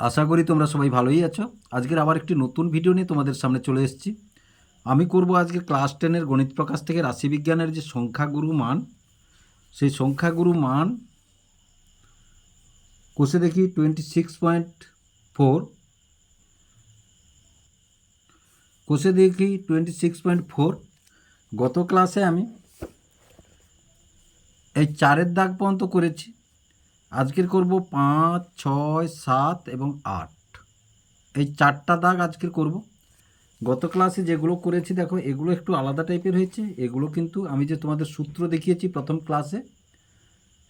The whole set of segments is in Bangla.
আশা করি তোমরা সবাই ভালোই আছো। আজকের আবার একটি নতুন ভিডিও নিয়ে তোমাদের সামনে চলে এসেছি। আমি করব আজকে ক্লাস টেনের গণিত প্রকাশ থেকে রাশিবিজ্ঞানের যে সংখ্যাগুরু মান, সেই সংখ্যাগুরু মান কোষে দেখি টোয়েন্টি সিক্স পয়েন্ট ফোর কোষে দেখি টোয়েন্টি সিক্স পয়েন্ট ফোর গত ক্লাসে আমি এই চারের দাগ পর্যন্ত করেছি। আজকের করব পাঁচ, ছয়, সাত এবং আট। এই চারটা দাগ আজকের করব। গত ক্লাসে যেগুলো করেছি, দেখো, এগুলো একটু আলাদা টাইপের হয়েছে। এগুলো কিন্তু আমি যে তোমাদের সূত্র দেখিয়েছি প্রথম ক্লাসে,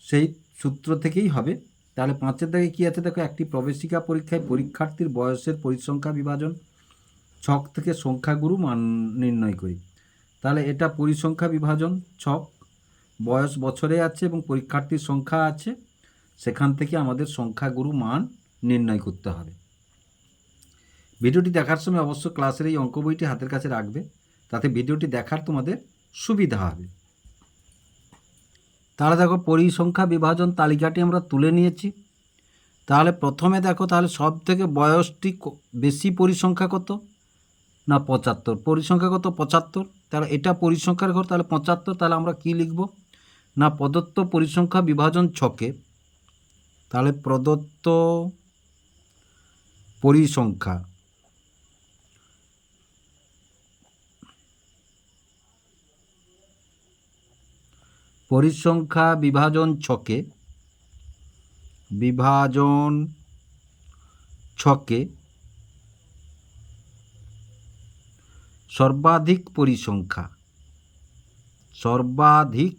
সেই সূত্র থেকেই হবে। তাহলে পাঁচের দাগে কী আছে? দেখো, একটি প্রবেশিকা পরীক্ষায় পরীক্ষার্থীর বয়সের পরিসংখ্যা বিভাজন ছক থেকে সংখ্যাগুরু মান নির্ণয় করি। তাহলে এটা পরিসংখ্যা বিভাজন ছক। বয়স বছরে আছে এবং পরীক্ষার্থীর সংখ্যা আছে। সেখান থেকে আমাদের সংখ্যাগুরু মান নির্ণয় করতে হবে। ভিডিওটি দেখার সময় অবশ্য ক্লাসের এই অঙ্ক বইটি হাতের কাছে রাখবে, তাতে ভিডিওটি দেখার তোমাদের সুবিধা হবে। তাহলে দেখো, পরিসংখ্যা বিভাজন তালিকাটি আমরা তুলে নিয়েছি। তাহলে প্রথমে দেখো, তাহলে সব থেকে বয়সটি বেশি পরিসংখ্যা কত? না, পঁচাত্তর। পরিসংখ্যা কত? পঁচাত্তর। তাহলে এটা পরিসংখ্যার ঘর, তাহলে পঁচাত্তর, তাহলে আমরা কি লিখব? না, প্রদত্ত পরিসংখ্যা বিভাজন ছকে তাহলে প্রদত্ত পরিসংখ্যা পরিসংখ্যা বিভাজন ছকে বিভাজন ছকে সর্বাধিক পরিসংখ্যা সর্বাধিক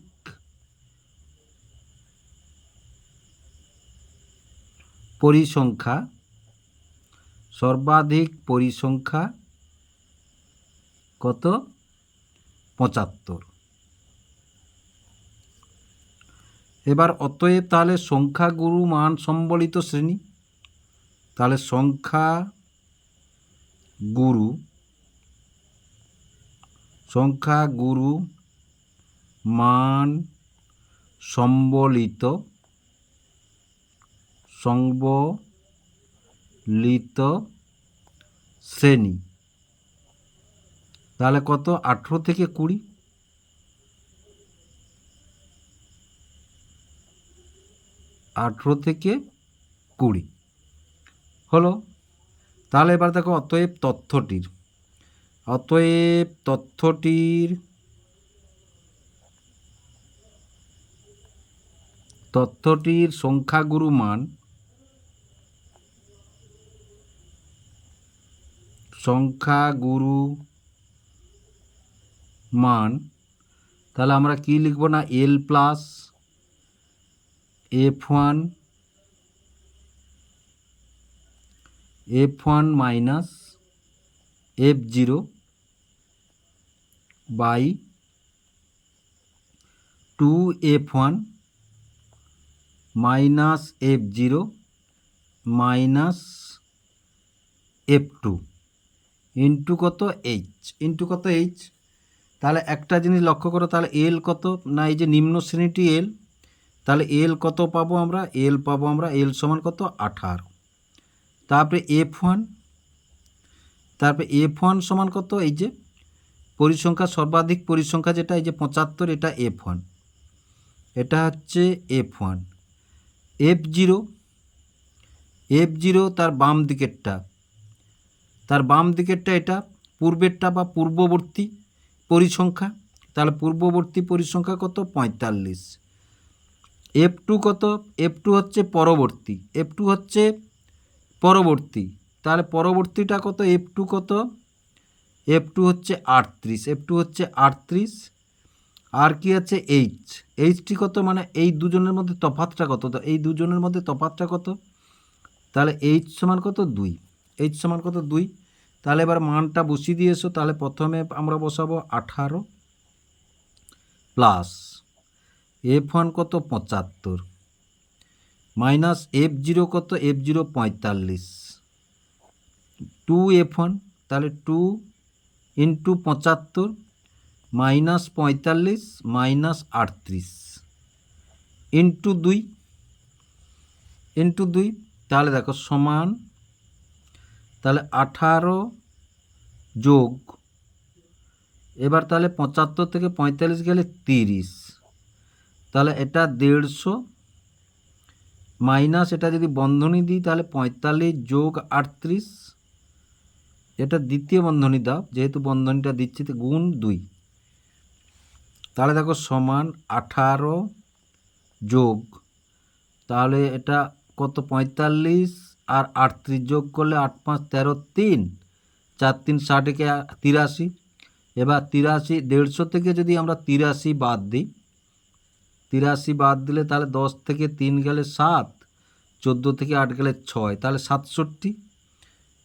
পরিসংখ্যা, সর্বাধিক পরিসংখ্যা কত? পঁচাত্তর। এবার অতএব তাহলে সংখ্যাগুরু মান সম্বলিত শ্রেণি। তাহলে সংখ্যা গুরু সংখ্যা গুরু মান সম্বলিত সংবলিত শ্রেণি। তাহলে কত? আঠেরো থেকে কুড়ি। আঠেরো থেকে কুড়ি। হলো? তাহলে এবার দেখো অতএব তথ্যটির। অতএব তথ্যটির তথ্যটির সংখ্যাগুরু মান সংখ্যাগুরু মান, তাহলে আমরা কি লিখব না? L plus F one F one minus F zero by two F one minus F zero minus F two into কত এইচ? ইন্টু কত এইচ? তাহলে একটা জিনিস লক্ষ্য করো, তাহলে এল কত? না, এই যে নিম্ন শ্রেণীটি এল, তাহলে এল কত পাবো আমরা? এল পাবো আমরা এল সমান কত? আঠারো। তারপরে এফ ওয়ান, তারপরে এফ ওয়ান সমান কত? এই যে পরিসংখ্যা, সর্বাধিক পরিসংখ্যা যেটা, এই যে পঁচাত্তর, এটা এফ ওয়ান। এটা হচ্ছে F one. F zero F zero তার বাম দিকেরটা। তার বাম দিকেরটা এটা, পূর্বেরটা বা পূর্ববর্তী পরিসংখ্যা। তাহলে পূর্ববর্তী পরিসংখ্যা কত? পঁয়তাল্লিশ। এফ টু কত? এফ টু হচ্ছে পরবর্তী। এফ টু হচ্ছে পরবর্তী। তাহলে পরবর্তীটা কত? এফ টু কত? এফ টু হচ্ছে আটত্রিশ। এফ টু হচ্ছে আটত্রিশ। আর কি আছে? এইচ এইচটি কত? মানে এই দুজনের মধ্যে তফাতটা কত? তো এই দুজনের মধ্যে তফাতটা কত? তাহলে এইচ সমান কত? দুই। এইচ সমান কত? দুই। তাহলে এবার মানটা বসিয়ে দিয়ে এসো তাহলে প্রথমে আমরা বসাবো আঠারো প্লাস এফ ওয়ান কত পঁচাত্তর? মাইনাস এফ জিরো কত? এফ জিরো পঁয়তাল্লিশ। টু এফ ওয়ান তাহলে টু ইন্টু পঁচাত্তর মাইনাস পঁয়তাল্লিশ মাইনাস আটত্রিশ। ইন্টু দুই ইন্টু দুই, তাহলে দেখো সমান তাহলে আঠারো যোগ, এবার তাহলে পঁচাত্তর থেকে পঁয়তাল্লিশ গেলে তিরিশ। তাহলে এটা দেড়শো মাইনাস এটা যদি বন্ধনী দিই, তাহলে পঁয়তাল্লিশ যোগ আটত্রিশ, এটা দ্বিতীয় বন্ধনী দাও, যেহেতু বন্ধনীটা দিচ্ছি গুণ দুই। তাহলে দেখো সমান আঠারো যোগ, তাহলে এটা কত? পঁয়তাল্লিশ আর আটত্রিশ যোগ করলে আট পাঁচ তেরো তিন, চার তিন ষাট একে তিরাশি। এবার তিরাশি, দেড়শো থেকে যদি আমরা তিরাশি বাদ দিই, তিরাশি বাদ দিলে তাহলে দশ থেকে তিন গেলে সাত, চোদ্দ থেকে আট গেলে ছয়, তাহলে সাতষট্টি।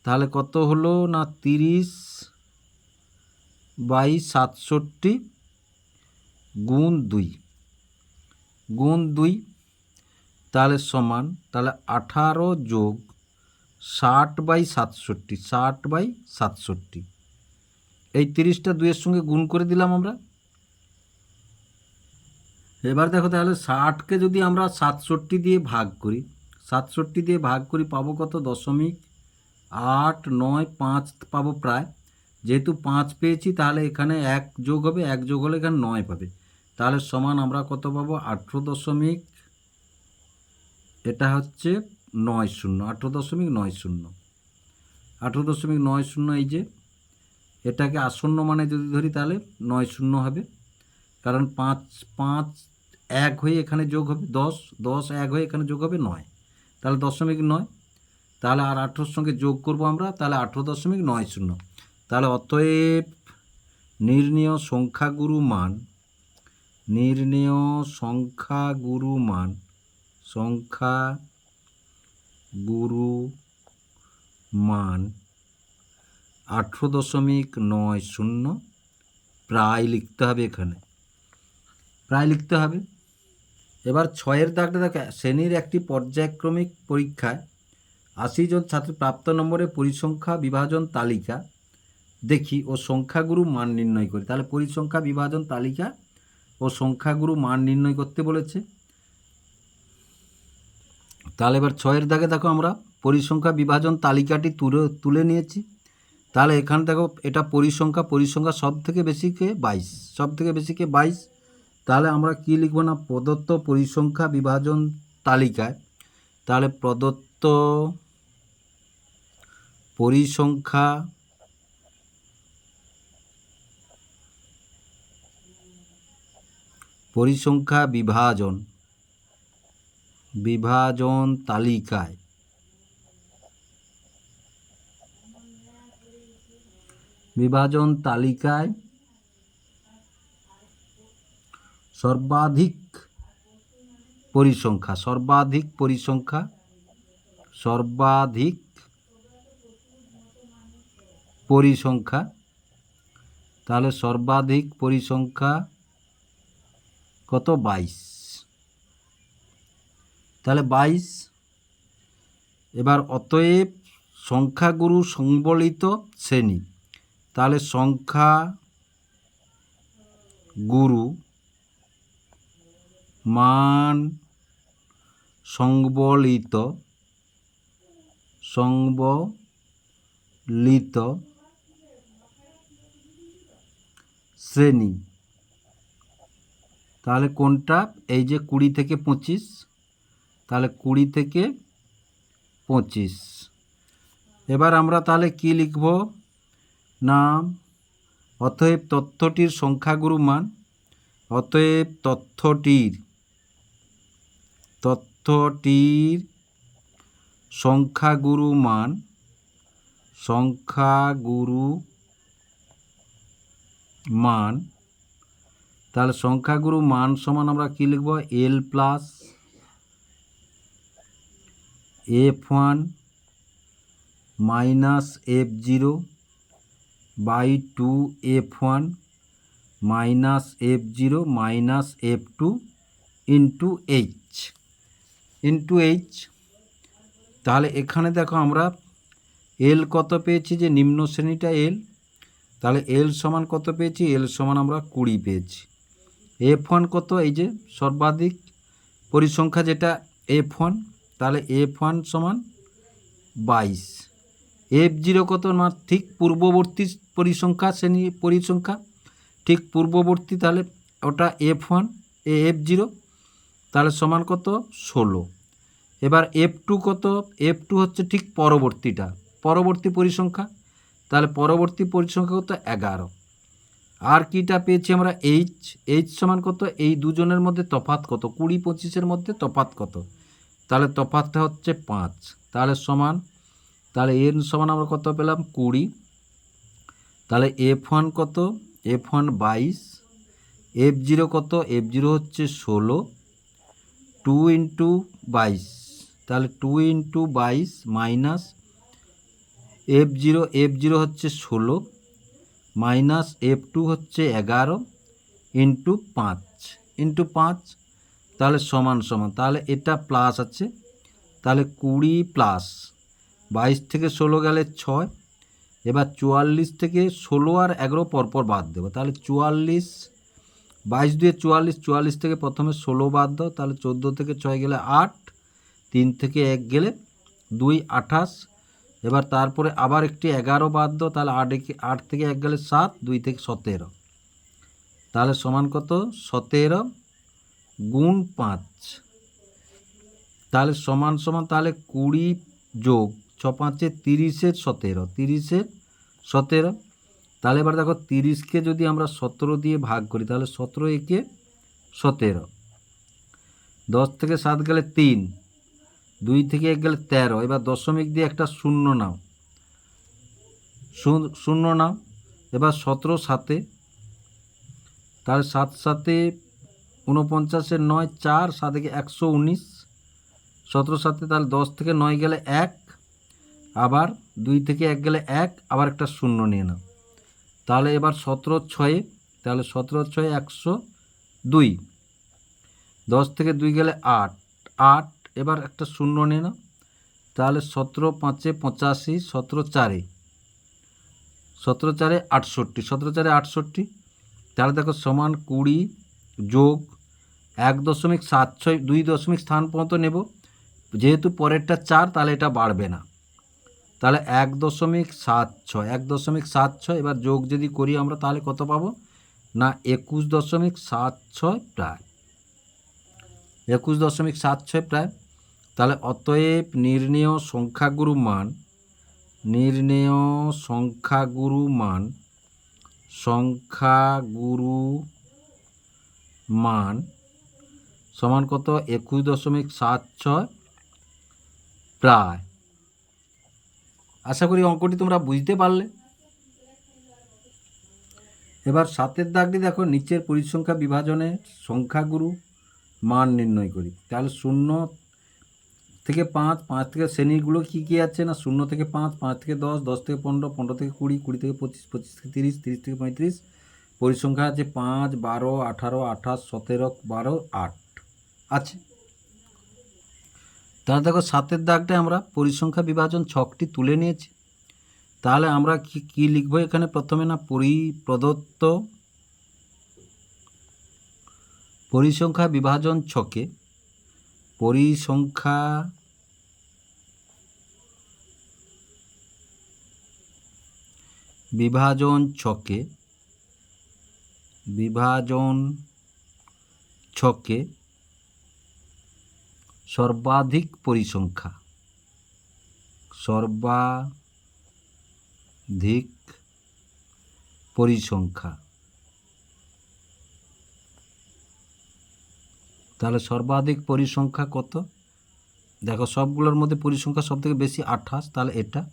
তাহলে কত হলো না তিরিশ বাই সাতষট্টি গুণ দুই। গুণ দুই, তাহলে সমান, তাহলে আঠারো যোগ ষাট বাই সাতষট্টি, ষাট বাই সাতষট্টি। এই তিরিশটা দুইয়ের সঙ্গে গুণ করে দিলাম আমরা। এবার দেখো তাহলে ষাটকে যদি আমরা সাতষট্টি দিয়ে ভাগ করি, সাতষট্টি দিয়ে ভাগ করি পাবো কত? দশমিক আট নয় পাঁচ পাবো প্রায়। যেহেতু পাঁচ পেয়েছি, তাহলে এখানে এক যোগ হবে, এক যোগ হলে এখানে নয় পাবে। তাহলে সমান আমরা কত পাবো? আঠেরো দশমিক, এটা হচ্ছে নয় শূন্য, আঠেরো দশমিক নয় শূন্য। আঠেরো দশমিক নয় শূন্য এই যে, এটাকে আসন্ন মানে যদি ধরি তাহলে নয় শূন্য হবে। কারণ পাঁচ পাঁচ এক হয়ে এখানে যোগ হবে দশ দশ এক হয়ে এখানে যোগ হবে নয়। তাহলে দশমিক নয়। তাহলে আর আঠেরোর সঙ্গে যোগ করব আমরা, তাহলে আঠেরো দশমিক নয় শূন্য। তাহলে অতএব নির্ণীয় সংখ্যাগুরু মান, নির্ণীয় সংখ্যাগুরু মান, সংখ্যা মান আঠেরো দশমিক নয় শূন্য। প্রায় লিখতে হবে এখানে। প্রায় লিখতে হবে। এবার ছয়ের দাগটা দেখো, শ্রেণির একটি পর্যায়ক্রমিক পরীক্ষায় আশি জন ছাত্র প্রাপ্ত নম্বরের পরিসংখ্যা বিভাজন তালিকা দেখি ও সংখ্যাগুরু মান নির্ণয় করি। তাহলে পরিসংখ্যা বিভাজন তালিকা ও সংখ্যাগুরু মান নির্ণয় করতে বলেছে। তাহলে এবার ছয়ের দাগে দেখো আমরা পরিসংখ্যা বিভাজন তালিকাটি তুলে তুলে নিয়েছি। তাহলে এখানে দেখো এটা পরিসংখ্যা পরিসংখ্যা সব থেকে বেশিকে বাইশ। সব থেকে বেশিকে বাইশ। তাহলে আমরা কি লিখব না? প্রদত্ত পরিসংখ্যা বিভাজন তালিকায়। তাহলে প্রদত্ত পরিসংখ্যা পরিসংখ্যা বিভাজন বিভাজন তালিকায়। বিভাজন তালিকায় সর্বাধিক পরিসংখ্যা সর্বাধিক পরিসংখ্যা সর্বাধিক পরিসংখ্যা, তাহলে সর্বাধিক পরিসংখ্যা কত? বাইশ। তাহলে বাইশ। এবার অতএব সংখ্যাগুরু সংবলিত শ্রেণি। তাহলে সংখ্যা গুরু মান সংবলিত সংবলিত শ্রেণি। তাহলে কোনটা? এই যে কুড়ি থেকে পঁচিশ। তাহলে কুড়ি থেকে পঁচিশ। এবার আমরা তাহলে কি লিখব? নাম, অতএব তথ্যটির সংখ্যাগুরু মান, অতএব তথ্যটির তথ্যটির সংখ্যাগুরু মান সংখ্যাগুরু মান। তাহলে সংখ্যাগুরু মান সমান আমরা কী লিখব? L plus F one minus F zero by two F one minus F zero minus F two into H. Into H, তাহলে এখানে দেখো আমরা এল কত পেয়েছি যে নিম্ন শ্রেণীটা এল? তাহলে এল সমান কত পেয়েছি? এল সমান আমরা কুড়ি পেয়েছি। এফ ওয়ান কত? এই যে সর্বাধিক পরিসংখ্যা যেটা এফ ওয়ান তাহলে এফ ওয়ান সমান বাইশ। এফ জিরো কত না ঠিক পূর্ববর্তী পরিসংখ্যা, শ্রেণি পরিসংখ্যা। ঠিক পূর্ববর্তী তাহলে ওটা এফ ওয়ান এ এফ জিরো তাহলে সমান কত? ষোলো। এবার এফ টু কত? এফ টু হচ্ছে ঠিক পরবর্তীটা। পরবর্তী পরিসংখ্যা। তাহলে পরবর্তী পরিসংখ্যা কত? এগারো। আর কিটা পেয়েছি আমরা এইচ এইচ সমান কত? এই দুজনের মধ্যে তফাত কত? কুড়ি পঁচিশের মধ্যে তফাত কত? তাহলে তফাতটা হচ্ছে পাঁচ। তাহলে সমান, তাহলে এর সমান আমরা কত পেলাম? কুড়ি। তাহলে এফ ওয়ান কত? এফ ওয়ান বাইশ। এফ জিরো কত? এফ জিরো হচ্ছে ষোলো। টু ইন্টু বাইশ। তাহলে টু ইন্টু বাইশ minus F zero F zero হচ্ছে ষোলো। মাইনাস এফ টু হচ্ছে এগারো। ইন্টু পাঁচ। ইন্টু পাঁচ তাহলে সমান সমান, তাহলে এটা প্লাস আছে, তাহলে কুড়ি প্লাস বাইশ থেকে ষোলো গেলে ছয়, এবার চুয়াল্লিশ থেকে ষোলো আর এগারো পরপর বাদ দেবো, তাহলে চুয়াল্লিশ, বাইশ দুয়ে চুয়াল্লিশ চুয়াল্লিশ থেকে প্রথমে ষোলো বাদ দাও, তাহলে চোদ্দ থেকে ছয় গেলে আট, তিন থেকে এক গেলে দুই আঠাশ, এবার তারপরে আবার একটি এগারো বাদ দাও, তাহলে আট আট থেকে এক গেলে সাত, দুই থেকে সতেরো, তাহলে সমান কত? সতেরো গুণ পাঁচ। তাহলে সমান সমান তাহলে কুড়ি যোগ ছ পাঁচে তিরিশের সতেরো তিরিশের সতেরো। তাহলে এবার দেখো তিরিশকে যদি আমরা সতেরো দিয়ে ভাগ করি, তাহলে সতেরো একে সতেরো। দশ থেকে সাত গেলে তিন, দুই থেকে এক গেলে তেরো। এবার দশমিক দিয়ে একটা শূন্য নাও। শূন্য- নাও। এবার সতেরো সাতে, তাহলে সাত সাতে উনপঞ্চাশের নয়, চার সাত থেকে একশো উনিশ, সতেরো, সাতে তাহলে দশ থেকে নয় গেলে এক, আবার দুই থেকে এক গেলে এক, আবার একটা শূন্য নিয়ে নাও। তাহলে এবার সতেরো ছয়ে, তাহলে সতেরো ছয়ে একশো দুই, দশ থেকে দুই গেলে আট আট, এবার একটা শূন্য নিয়ে নাও। তাহলে সতেরো পাঁচে পঁচাশি, সতেরো চারে সতেরো চারে আটষট্টি, সতেরো চারে আটষট্টি, তাহলে দেখো সমান কুড়ি যোগ এক দশমিক সাত ছয়, দুই দশমিক স্থান পর্যন্ত নেব। যেহেতু পরেরটা চার, তাহলে এটা বাড়বে না। তাহলে এক দশমিক সাত ছয়, এক দশমিক সাত ছয়, এবার যোগ যদি করি আমরা, তাহলে কত পাবো? না, একুশ দশমিক সাত ছয় প্রায়। একুশ দশমিক সাত ছয় প্রায়। তাহলে অতএব নির্ণেয় সংখ্যাগুরু মান, নির্ণেয় সংখ্যাগুরু মান সংখ্যাগুরু মান সমান কত? একুশ দশমিক সাত ছয় প্রায়। আশা করি অঙ্কটি তোমরা বুঝতে পারলে। এবার সাতের দাগটি দেখো, নিচের পরিসংখ্যা বিভাজনে সংখ্যাগুরু মান নির্ণয় করি। তাহলে শূন্য থেকে পাঁচ পাঁচ থেকে শ্রেণীগুলো কী কী আছে না? শূন্য থেকে পাঁচ পাঁচ থেকে দশ দশ থেকে পনেরো পনেরো থেকে কুড়ি কুড়ি থেকে পঁচিশ পঁচিশ থেকে তিরিশ তিরিশ থেকে পঁয়ত্রিশ। পরিসংখ্যা আছে পাঁচ, বারো, আঠারো, আঠাশ, সতেরো, বারো, আট। আছে। তাহলে দেখো সাতের দাগটা আমরা পরিসংখ্যা বিভাজন ছকটি তুলে নিয়েছি। তাহলে আমরা কি, কী লিখব এখানে? প্রথমে না পরি প্রদত্ত পরিসংখ্যা বিভাজন ছকে পরিসংখ্যা বিভাজন ছকে বিভাজন ছকে সর্বাধিক পরিসংখ্যা। সর্বাধিক পরিসংখ্যা। তাহলে সর্বাধিক পরিসংখ্যা কত? দেখো, সবগুলোর মধ্যে পরিসংখ্যা সব থেকে বেশি আঠাশ, তাহলে এটা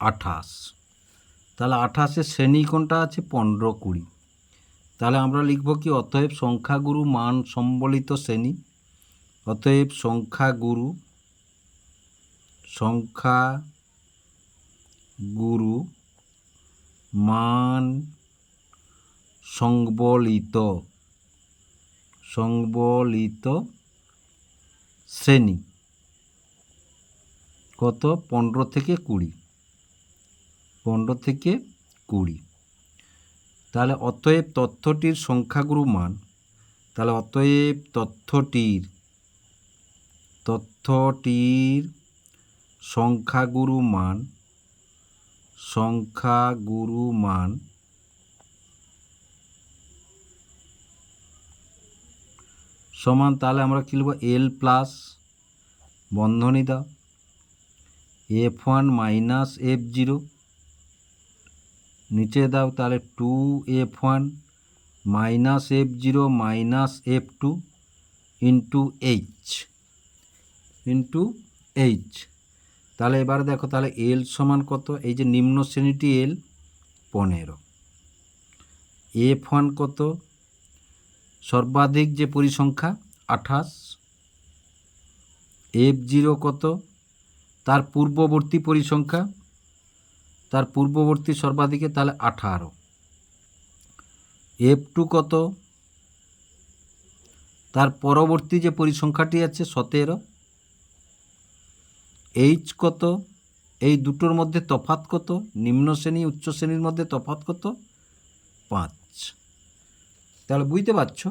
আঠাশ। তাহলে আঠাশের শ্রেণি কোনটা আছে? পনেরো কুড়ি। তাহলে আমরা লিখব কি? অতএব সংখ্যাগুরু মান সম্বলিত শ্রেণি অতএব সংখ্যাগুরু সংখ্যা গুরু মান সংবলিত সংবলিত শ্রেণি। কত? পনেরো থেকে কুড়ি। পনেরো থেকে কুড়ি। তাহলে অতএব তথ্যটির সংখ্যাগুরু মান, তাহলে অতএব তথ্যটির তথ্যটির সংখ্যাগুরু মান সংখ্যা গুরু মান সমান, তাহলে আমরা কী লিখব? এল প্লাস বন্ধনী দাও F one minus F zero নিচে দাও, তাহলে two F one minus F zero minus F two into H into H তাহলে এবারে দেখো, তাহলে এল সমান কত? এই যে নিম্ন শ্রেণীটি এল পনেরো। এফ ওয়ান কত? সর্বাধিক যে পরিসংখ্যা, আঠাশ। এফ জিরো কত? তার পূর্ববর্তী পরিসংখ্যা, তার পূর্ববর্তী সর্বাধিকে তাহলে আঠারো। এফ টু কত? তার পরবর্তী যে পরিসংখ্যাটি আছে, সতেরো। এইচ কত? এই দুটোর মধ্যে তফাত কত? নিম্ন শ্রেণি, উচ্চ শ্রেণির মধ্যে তফাত কত? পাঁচ। তাহলে বুঝতে পারছ?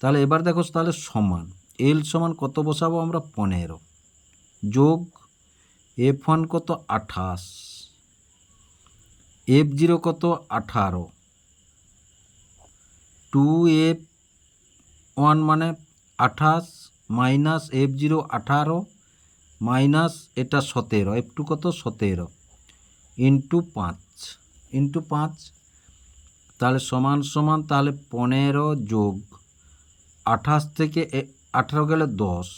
তাহলে এবার দেখো তাহলে সমান। এল সমান কত বসাবো আমরা? পনেরো। যোগ এফ ওয়ান কত? আঠাশ। এফ জিরো কত? আঠারো। টু এফ ওয়ান মানে আঠাশ মাইনাস এফ জিরো আঠারো। মাইনাস এটা সতেরো এফ টু কত? সতেরো। ইন্টু পাঁচ। ইন্টু পাঁচ, তাহলে সমান সমান তাহলে পনেরো যোগ আঠাশ থেকে আঠারো গেলে দশ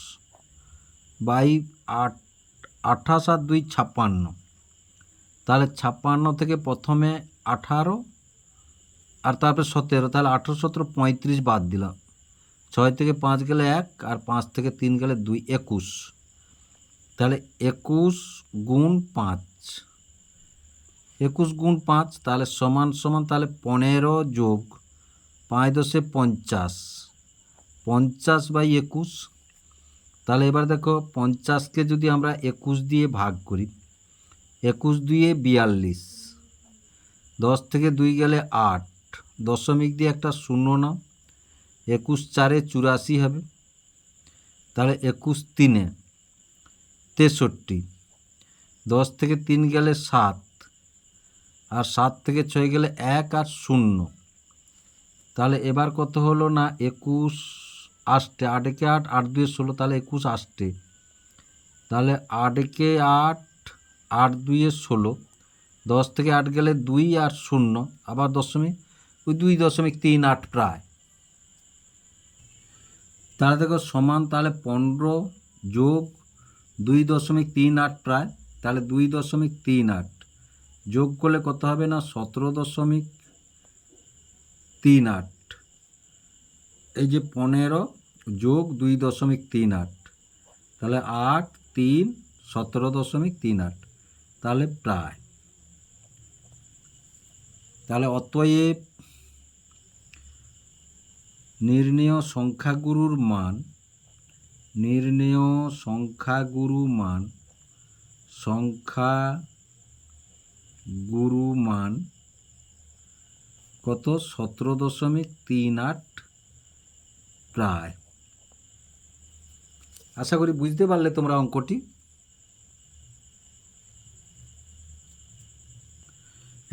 বাই আট, আঠাশ আর দুই ছাপ্পান্ন। তাহলে ছাপ্পান্ন থেকে প্রথমে আঠারো আর তারপরে সতেরো, তাহলে আঠারো সতেরো পঁয়ত্রিশ বাদ দিলাম। ছয় থেকে পাঁচ গেলে এক আর পাঁচ থেকে তিন গেলে দুই, একুশ। তাহলে একুশ গুণ পাঁচ। একুশ গুণ পাঁচ তাহলে সমান সমান তাহলে পনেরো যোগ পাঁচ দশে পঞ্চাশ। পঞ্চাশ বাই একুশ। তাহলে এবার দেখো পঞ্চাশকে যদি আমরা একুশ দিয়ে ভাগ করি, একুশ দুইয়ে বিয়াল্লিশ। দশ থেকে দুই গেলে আট। দশমিক দিয়ে একটা শূন্য নাও। একুশ চারে চুরাশি হবে। তাহলে একুশ তিনে। তেষট্টি। দশ থেকে তিন গেলে সাত, আর সাত থেকে ছয় গেলে এক আর শূন্য। তাহলে এবার কত হলো না? একুশ আষ্টে আট একে আট আট দুয়ে ষোলো, তাহলে একুশ আষ্টে তাহলে আট একে আট আট দুইয়ে ষোলো। দশ থেকে আট গেলে দুই আর শূন্য, আবার দশমিক, ওই দুই দশমিক তিন আট প্রায়। তাহলে দেখো সমান তাহলে পনেরো যোগ দুই দশমিক তিন আট প্রায়, তাহলে দুই দশমিক তিন আট যোগ করলে কত হবে না? সতেরো দশমিক তিন আট। এই যে পনেরো যোগ দুই দশমিক তিন আট, তাহলে আট, তিন, সতেরো দশমিক তিন আট, তাহলে প্রায়। তাহলে অতএব নির্ণেয় সংখ্যাগুরুর মান নির্ণেয় সংখ্যাগুরু মান সংখ্যা গুরু মান কত? সতেরো দশমিক তিন আট প্রায়। আশা করি বুঝতে পারলে তোমরা অঙ্কটি।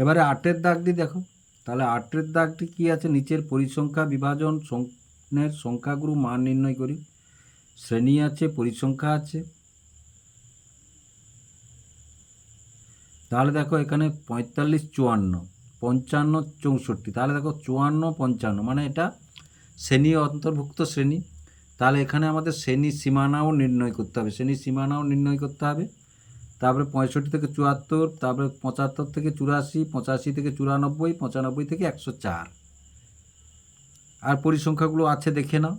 এবারে আটের দাগটি দেখো। তাহলে আটের দাগটি কি আছে? নিচের পরিসংখ্যা বিভাজন সংখ্যাগুরু মান নির্ণয় করি। শ্রেণি আছে, পরিসংখ্যা আছে। তাহলে দেখো এখানে পঁয়তাল্লিশ চুয়ান্ন, পঞ্চান্ন চৌষট্টি, তাহলে দেখো চুয়ান্ন, পঞ্চান্ন মানে এটা শ্রেণি, অন্তর্ভুক্ত শ্রেণি। তাহলে এখানে আমাদের শ্রেণি সীমানাও নির্ণয় করতে হবে, শ্রেণি সীমানাও নির্ণয় করতে হবে। তারপরে পঁয়ষট্টি থেকে চুয়াত্তর, তারপরে পঁচাত্তর থেকে চুরাশি, পঁচাশি থেকে চুরানব্বই, পঁচানব্বই থেকে একশো চার। আর পরিসংখ্যাগুলো আছে, দেখে নাও।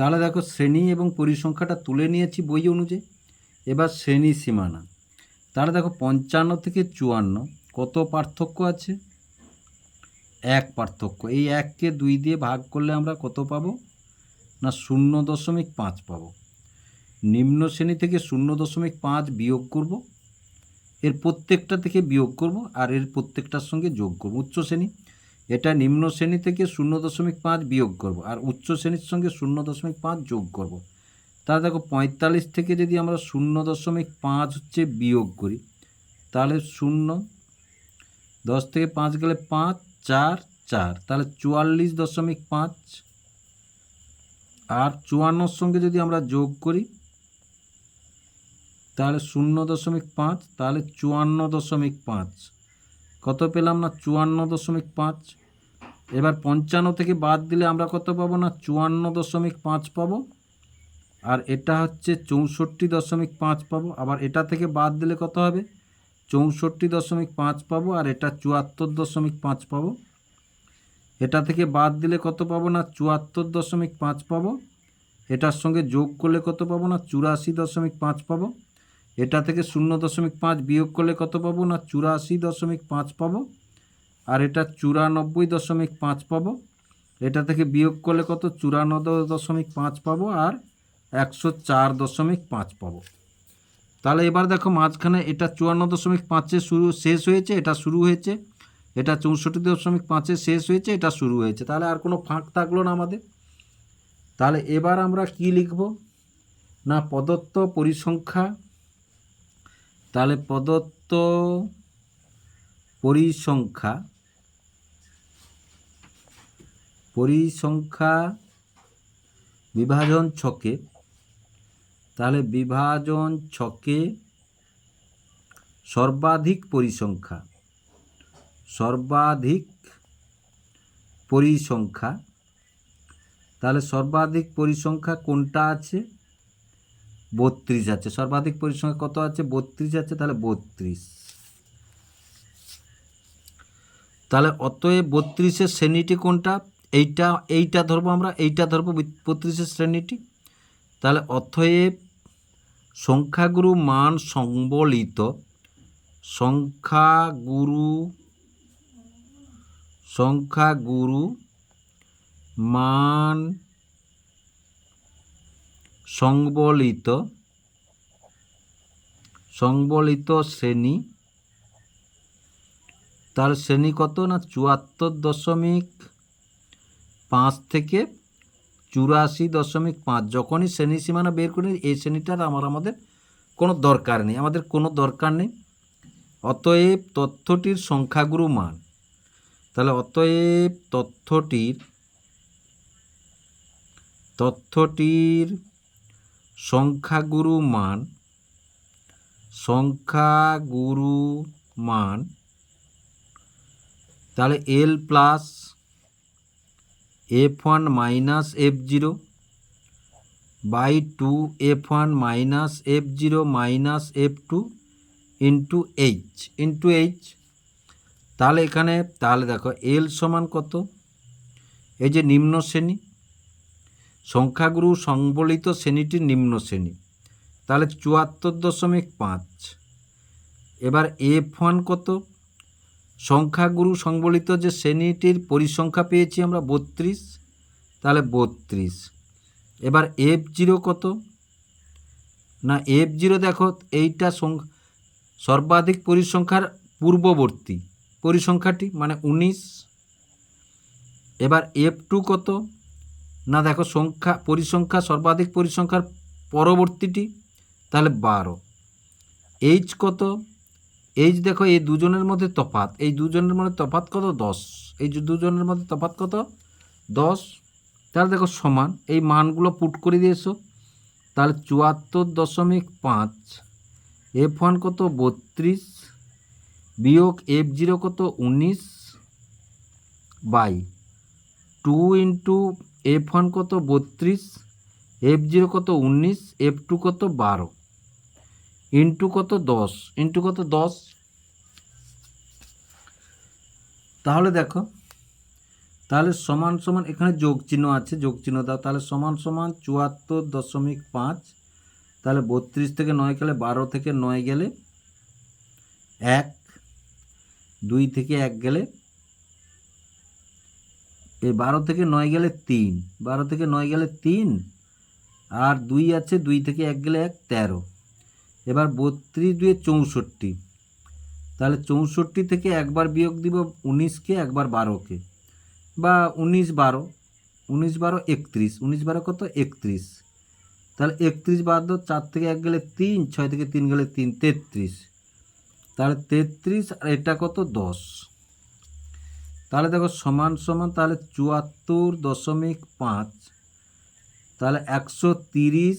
তাহলে দেখো শ্রেণি এবং পরিসংখ্যাটা তুলে নিয়েছি বই অনুযায়ী। এবার শ্রেণি সীমানা। তাহলে দেখো পঞ্চান্ন থেকে চুয়ান্ন, কত পার্থক্য আছে? এক পার্থক্য। এই এককে দুই দিয়ে ভাগ করলে আমরা কত পাবো? না, শূন্য দশমিক পাঁচ পাবো। নিম্ন শ্রেণি থেকে শূন্য দশমিক পাঁচ বিয়োগ করব। এর প্রত্যেকটা থেকে বিয়োগ করব আর এর প্রত্যেকটার সঙ্গে যোগ করব। উচ্চ শ্রেণি। এটা নিম্ন শ্রেণি থেকে শূন্য দশমিক পাঁচ বিয়োগ করব আর উচ্চ শ্রেণির সঙ্গে শূন্য দশমিক পাঁচ যোগ করব। তাহলে দেখো পঁয়তাল্লিশ থেকে যদি আমরা শূন্য দশমিক পাঁচ হচ্ছে বিয়োগ করি, তাহলে শূন্য, দশ থেকে পাঁচ গেলে পাঁচ, চার চার, তাহলে চুয়াল্লিশ দশমিক পাঁচ। আর চুয়ান্নর সঙ্গে যদি আমরা যোগ করি, তাহলে শূন্য দশমিক পাঁচ, তাহলে চুয়ান্ন দশমিক পাঁচ। কত পেলাম না? চুয়ান্ন দশমিক পাঁচ। এবার পঞ্চান্ন থেকে বাদ দিলে আমরা কত পাবো না? চুয়ান্ন দশমিক পাঁচ পাবো। আর এটা হচ্ছে চৌষট্টি দশমিক পাঁচ পাবো। আবার এটা থেকে বাদ দিলে কত হবে? চৌষট্টি দশমিক পাঁচ পাবো আর এটা চুয়াত্তর দশমিক পাঁচ পাবো। এটা থেকে বাদ দিলে কত পাবো না? চুয়াত্তর দশমিক পাঁচ পাবো। এটার সঙ্গে যোগ করলে কত পাবো না? চুরাশি দশমিক পাঁচ পাবো। এটা থেকে শূন্য দশমিক পাঁচ বিয়োগ করলে কত পাবো না? চুরাশি দশমিক পাঁচ পাবো। আর এটা চুরানব্বই দশমিক পাঁচ পাবো। এটা থেকে বিয়োগ করলে কত? চুরানব্বই দশমিক পাঁচ পাবো আর একশো চার দশমিক পাঁচ পাবো। তাহলে এবার দেখো মাঝখানে এটা চুয়ান্ন দশমিক পাঁচে শুরু, শেষ হয়েছে, এটা শুরু হয়েছে। এটা চৌষট্টি দশমিক পাঁচে শেষ হয়েছে, এটা শুরু হয়েছে। তাহলে আর কোনো ফাঁক থাকল না আমাদের। তাহলে এবার আমরা কি লিখব? না, প্রদত্ত পরিসংখ্যা। তাহলে প্রদত্ত পরিসংখ্যা পরিসংখ্যা বিভাজন ছকে, তাহলে বিভাজন ছকে সর্বাধিক পরিসংখ্যা সর্বাধিক পরিসংখ্যা, তাহলে সর্বাধিক পরিসংখ্যা কোনটা আছে? বত্রিশ আছে। সর্বাধিক পরিসংখ্যা কত আছে? বত্রিশ আছে, তাহলে বত্রিশ। তাহলে অতএব বত্রিশের শ্রেণীটি কোনটা? এইটা এইটা ধরবো আমরা, এইটা ধরবো বত্রিশের শ্রেণীটি। তাহলে অতএব সংখ্যাগুরু মান সংবলিত, সংখ্যাগুরু সংখ্যাগুরু মান সংবলিত সংবলিত শ্রেণি। তার শ্রেণি কত না? চুয়াত্তর দশমিক পাঁচ থেকে চুরাশি দশমিক পাঁচ যখনই শ্রেণি সীমানা বের করি, এই শ্রেণীটার আমার আমাদের কোনো দরকার নেই, আমাদের কোনো দরকার নেই। অতএব তথ্যটির সংখ্যাগুরু মান। তাহলে অতএব তথ্যটির তথ্যটির সংখ্যাগুরু মান সংখ্যাগুরু মান, তাহলে L plus F one minus F zero by two F one minus F zero minus F two into H into H তাহলে এখানে, তাহলে দেখো এল সমান কত? এই যে নিম্ন শ্রেণি, সংখ্যাগুরু সংবলিত শ্রেণীটির নিম্ন শ্রেণি। তাহলে চুয়াত্তর দশমিক পাঁচ। এবার এফ ওয়ান কত? সংখ্যাগুরু সংবলিত যে শ্রেণীটির পরিসংখ্যা পেয়েছি আমরা বত্রিশ, তাহলে বত্রিশ। এবার এফ জিরো কত? না এফ জিরো দেখো, এইটা সর্বাধিক পরিসংখ্যার পূর্ববর্তী পরিসংখ্যাটি মানে উনিশ। এবার এফ টু কত? না, দেখো, সংখ্যা, পরিসংখ্যা, সর্বাধিক পরিসংখ্যার পরবর্তীটি, তাহলে বারো। এইচ কত? এইচ দেখো, এই দুজনের মধ্যে তফাত এই দুজনের মধ্যে তফাত কত? দশ। এই যে দুজনের মধ্যে তফাত কত? দশ। তাহলে দেখো, সমান। এই মানগুলো পুট করে দিয়েছ। তাহলে চুয়াত্তর দশমিক পাঁচ। এফ ওয়ান কত? বত্রিশ। বিয়োগ এফ জিরো কত? উনিশ। By. Two into F one কত? বত্রিশ। এফ জিরো কত? উনিশ। এফ টু কত? বারো। ইন্টু কত দশ? ইন্টু কত দশ? তাহলে দেখো, তাহলে সমান সমান এখানে যোগ চিহ্ন আছে, যোগ চিহ্ন দাও, তাহলে সমান সমান চুয়াত্তর দশমিক পাঁচ, তাহলে বত্রিশ থেকে নয় গেলে বারো থেকে নয় গেলে এক, দুই থেকে এক গেলে এই বারো থেকে নয় গেলে তিন, বারো থেকে নয় গেলে তিন, আর দুই আছে, দুই থেকে এক গেলে এক তেরো। এবার বত্রিশ দুয়ে চৌষট্টি। তাহলে চৌষট্টি থেকে একবার বিয়োগ দিব উনিশকে, একবার বারোকে। বা উনিশ বারো উনিশ বারো একত্রিশ, উনিশ বারো কত? একত্রিশ। তাহলে একত্রিশ বাদ চার থেকে এক গেলে তিন, ছয় থেকে তিন গেলে তিন, তেত্রিশ। তাহলে তেত্রিশ আর এটা কত? দশ। তাহলে দেখো সমান সমান, তাহলে চুয়াত্তর দশমিক পাঁচ। তাহলে একশো তিরিশ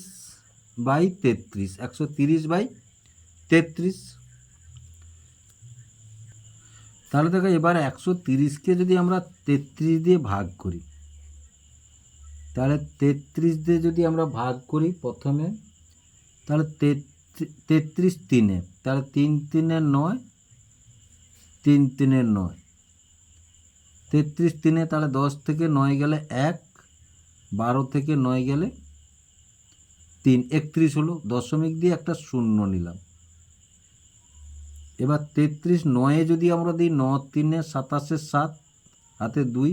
বাই তেত্রিশ, একশো তিরিশ বাই তেত্রিশ। তাহলে দেখো এবার একশো তিরিশকে যদি আমরা তেত্রিশ দিয়ে ভাগ করি, তাহলে তেত্রিশ দিয়ে যদি আমরা ভাগ করি প্রথমে, তাহলে তেত্রি- তেত্রিশ তিনে, তাহলে তিন তিনে নয়, তিন তিনে নয়। তেত্রিশ তিনে তাহলে দশ থেকে নয় গেলে এক, বারো থেকে নয় গেলে তিন একত্রিশ হলো দশমিক দিয়ে একটা শূন্য নিলাম। এবার তেত্রিশ নয়ে যদি আমরা দিই, ন তিনে সাতাশে সাত, হাতে দুই,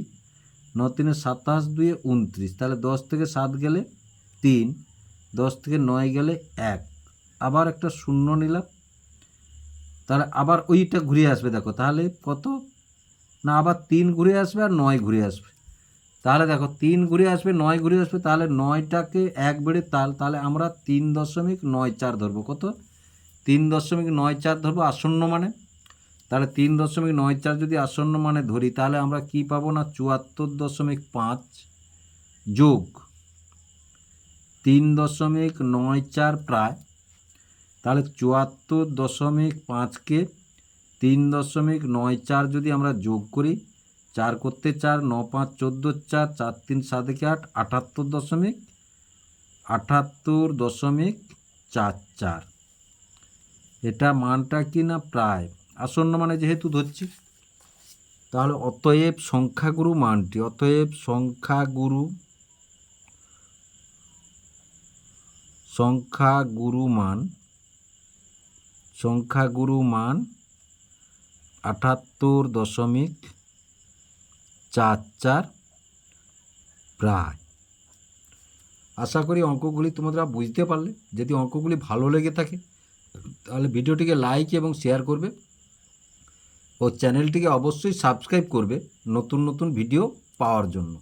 ন তিনে সাতাশ দুয়ে উনত্রিশ তাহলে দশ থেকে সাত গেলে তিন, দশ থেকে নয় গেলে এক, আবার একটা শূন্য নিলাম। তাহলে আবার ওইটা ঘুরে আসবে, দেখো, তাহলে কত? না, আবার তিন ঘুরে আসবে আর নয় ঘুরে আসবে। তাহলে দেখো তিন ঘুরে আসবে, নয় ঘুরে আসবে, তাহলে নয়টাকে এক বেড়ে তাল তাহলে আমরা তিন দশমিক নয় চার ধরবো। কত? তিন দশমিক নয় চার ধরবো আসন্ন মানে। তাহলে তিন দশমিক নয় চার যদি আসন্ন মানে ধরি, তাহলে আমরা কি পাবো না? চুয়াত্তর দশমিক পাঁচ যোগ তিন দশমিক নয় চার প্রায়। তাহলে চুয়াত্তর দশমিক পাঁচকে তিন দশমিক নয় চার যদি আমরা যোগ করি চার করতে চার, ন পাঁচ, চোদ্দ, চার চার তিন সাত একে আট, আটাত্তর দশমিক আটাত্তর দশমিক চার চার। এটা মানটা কি না প্রায়? আসন্ন মানে যেহেতু ধরছি, তাহলে অতএব সংখ্যাগুরু মানটি, অতএব সংখ্যাগুরু সংখ্যাগুরু মান সংখ্যাগুরু মান আটাত্তর দশমিক চার চার প্রায়। আশা করি অঙ্কগুলি তোমরা বুঝতে পারলে। যদি অঙ্কগুলি ভালো লেগে থাকে, তাহলে ভিডিওটিকে লাইক এবং শেয়ার করবে ও চ্যানেলটিকে অবশ্যই সাবস্ক্রাইব করবে নতুন নতুন ভিডিও পাওয়ার জন্য।